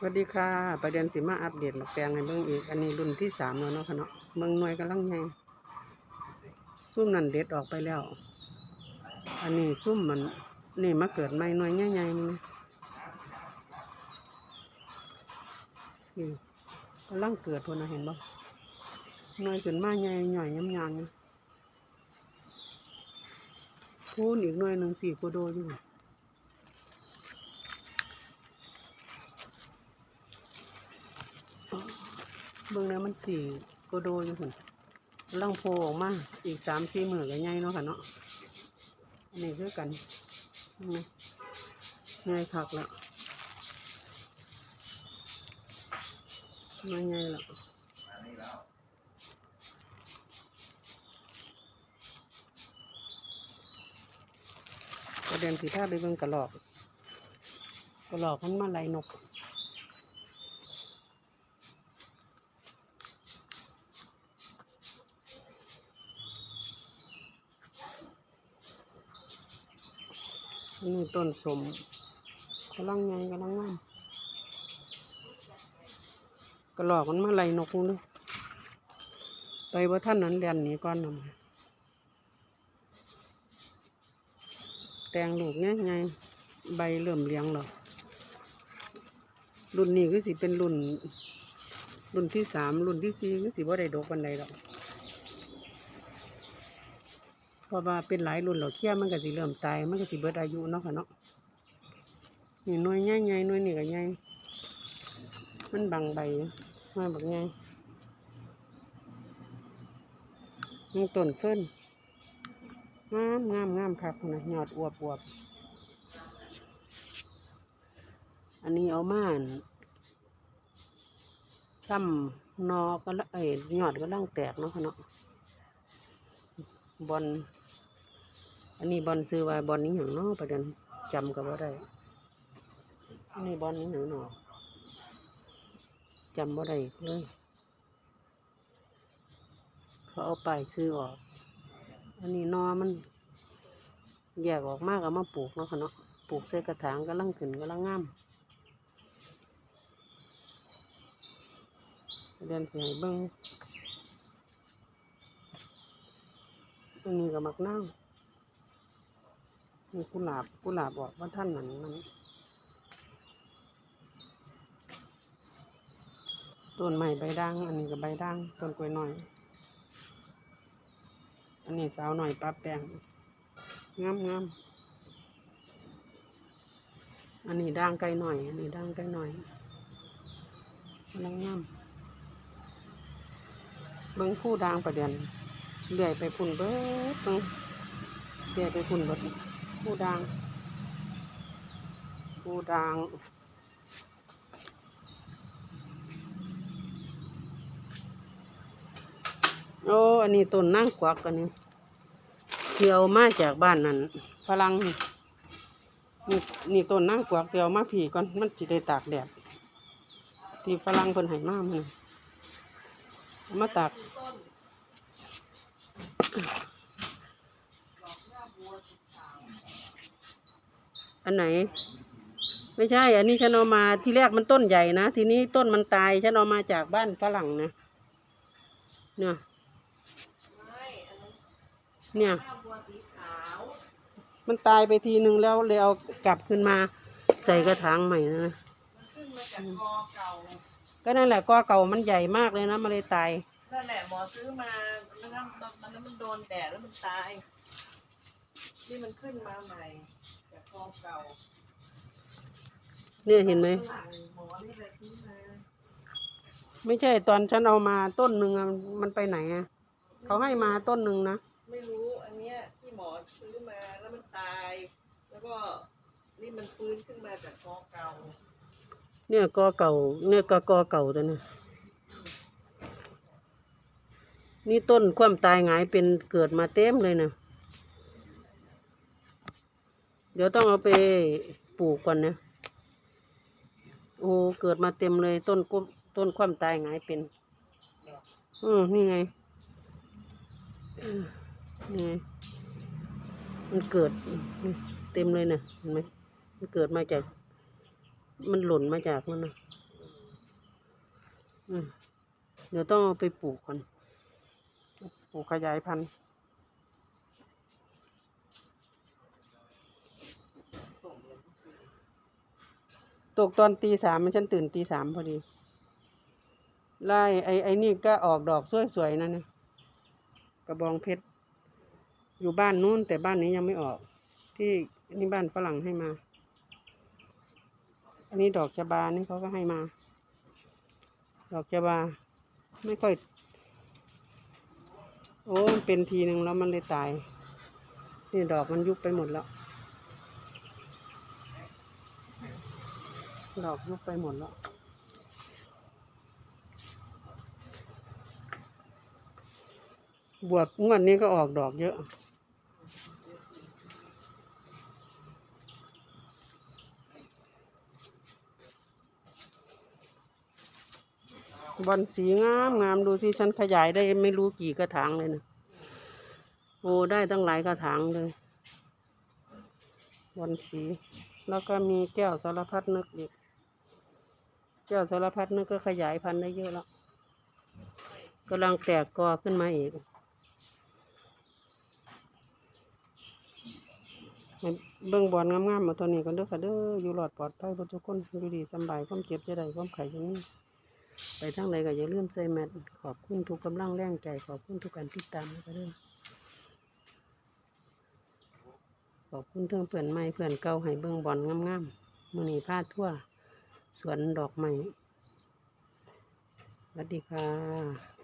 สวัสดีค่ะ ประเด็นสิมาอัปเดตมักแตงให้เบิ่งอีก อันนี้รุ่นที่สามแล้วเนาะค่ะเนาะเบิ่งหน่วยกำลังใหญ่ซุ่มนั่นเด็ดออกไปแล้ว อันนี้ซุ่มมันนี่มาเกิดใหม่หน่วยใหญ่ๆนี่นี่กำลังเกิดพนเห็นบ่หน่วยขึ้นมาใหญ่หน่อยยำๆนี่พูนอีกหน่วยหนึ่งสี่กโดอยู่ เบิ่งแล้วมันสี่โกโดอยู่หุ่นลังโพออกมาอีกสามสี่หมื่นก็ใหญ่เนาะค่ะเนาะอันนี้คือกันนี่ใหญ่คักแล้วไม่ใหญ่แล้วประเด็นสีท่าไปเบิ่งกระหลอกกระหลอกมันมาไล่นก นี่ต้นสมกำลังไงกำลังงามกระหลอกมันมาไล่นกนู่นไปว่าท่านนั้นเรียนหนี้ก่อนนำแตงลูกเนี้ยไงใบเริ่มเลี้ยงแล้วรุ่นนี้ก็สิเป็นรุ่น รุ่นที่สามรุ่นที่สี่ก็สิว่าได้ดอกบันไดหรอก เพราะว่าเป็นหลายรุ่นเราเคี่ยมันก็สิเริ่มตาย มันก็สิเบิดอายุเนาะค่ะเนาะนี่น่วยใหญ่ใหญ่น่วยนี่ก็ใหญ่มันบังใบหน่วยบักใหญ่นี่ต้นเฟิ่นงามงามงามครับนะยอดอวบอวบอันนี้เอามานช่ำนอก็ละเอ้ยยอดก็ล่างแตกเนาะค่ะเนาะบอล อันนี้บอลซื้อไว้บอลนี้อย่างนาะประเด็นจำกับว่าได้อันนี้บอลนี้อย่างนาะจำว่าได้เลยเขาเอาไปซื้อออก อันนี้นอมันแยกออกมากเอามาปลูกเนาะค่ะเนาะปลูกใส่กระถางก็ลังขึ้นก็ลังงามประเด็นสิให้เบิ้งอันนี้ก็มักนาว มีกุหลาบกุหลาบบอกว่าท่านนั้นมันต้นใหม่ใบด่าง อันนี้ก็ใบด่างต้นกล้วยหน้อย อันนี้สาวหน่อยปลาแปงงามงามอันนี้ด่างไก่หน่อย อันนี้ด่างไก่หน่อยกำลังงามเบิ้งผู้ด่างประเด็นเลื่อยไปพุ่นเบิดเบิ่งเลื่อยไปพุ่นเบิด ผู้ดังผู้ดังโอ้อันนี้ต้นนั่งกวักกันนี่เที่ยวมาจากบ้านนั้นฝรั่งนี่นี่ต้นนั่งกวักเที่ยวมาผีก่อนมันจะได้ตากแดดที่ฝรั่งคนให้มามันเอามาตาก อันไหน ไม่ใช่ อันนี้ฉันเอามาที่แรกมันต้นใหญ่นะ ทีนี้ต้นมันตายฉันเอามาจากบ้านฝรั่งนะ เนี่ย เนี่ย มันตายไปทีหนึ่งแล้วเลยเอากลับขึ้นมา ใส่กระถางใหม่นะก็นั่นแหละก็เก่ามันใหญ่มากเลยนะมันเลยตายนั่นแหละหมอซื้อมาแล้วก็มันแล้วมันโดนแดดแล้วมันตาย นี่มันขึ้นมาใหม่ เก่าเนี่ยเห็นไหมฝรั่งหมอนี่เลยซื้อมาไม่ใช่ตอนฉันเอามาต้นหนึ่งอะมันไปไหนอะเขาให้มาต้นหนึ่งนะ ไม่รู้อันเนี้ยที่หมอซื้อมาแล้วมันตาย แล้วก็นี่มันฟื้นขึ้นมาจากกอเก่า เนี่ยกอเก่า เนี่ยกอกอเก่าตัวนี้นี่ต้นความตายหงายเป็นเกิดมาเต็มเลยนะ เดี๋ยวต้องเอาไปปลูกก่อนนะ โอ้เกิดมาเต็มเลยต้นก้มต้นความตายหงายเป็น อืมนี่ไงนี่ไง มันเกิดเต็มเลยนะเห็นไหมมันเกิดมาจาก มันหล่นมาจากมันนะเดี๋ยวต้องเอาไปปลูกก่อน ปลูกขยายพันธุ์ ส่งเลย ตกตอนตีสามมันฉันตื่นตีสามพอดี ไล่ไอ้ไอ้นี่ก็ออกดอกสวยๆนั่นนะกระบองเพชร อยู่บ้านนู้นแต่บ้านนี้ยังไม่ออก ที่นี่บ้านฝรั่งให้มา อันนี้ดอกจบานี่เขาก็ให้มา ดอกจบา ไม่ค่อย โอ้มันเป็นทีหนึ่งแล้วมันเลยตาย นี่ดอกมันยุบไปหมดแล้ว ดอกยุบไปหมดแล้วบวบงวดนี้ก็ออกดอกเยอะ บอลสีงามงามดูสิฉันขยายได้ไม่รู้กี่กระถางเลยนะโอ้ได้ตั้งหลายกระถางเลยบอลสี แล้วก็มีแก้วสารพัดนึกอีก แก้วสารพัดนึกก็ขยายพันธุ์ได้เยอะแล้วกำลังแตกกอขึ้นมาอีกให้เบิ่งบอลงามๆมาตัวนี้กันเด้อค่ะเด้ออยู่หลอดปลอดภัยทุกคนอยู่ดีสบายความเจ็บจะได้ความไข่จะนี้ไปทางใดก็อย่าลืมใส่แมสขอบคุณทุกกำลังแรงใจขอบคุณทุกการติดตามนะคะเด้อขอบคุณเพื่อนเพื่อนใหม่เพื่อนเก่าให้เบิ่งบอลงามๆมือนี้พาดทั่ว สวนดอกไม้สวัสดีค่ะ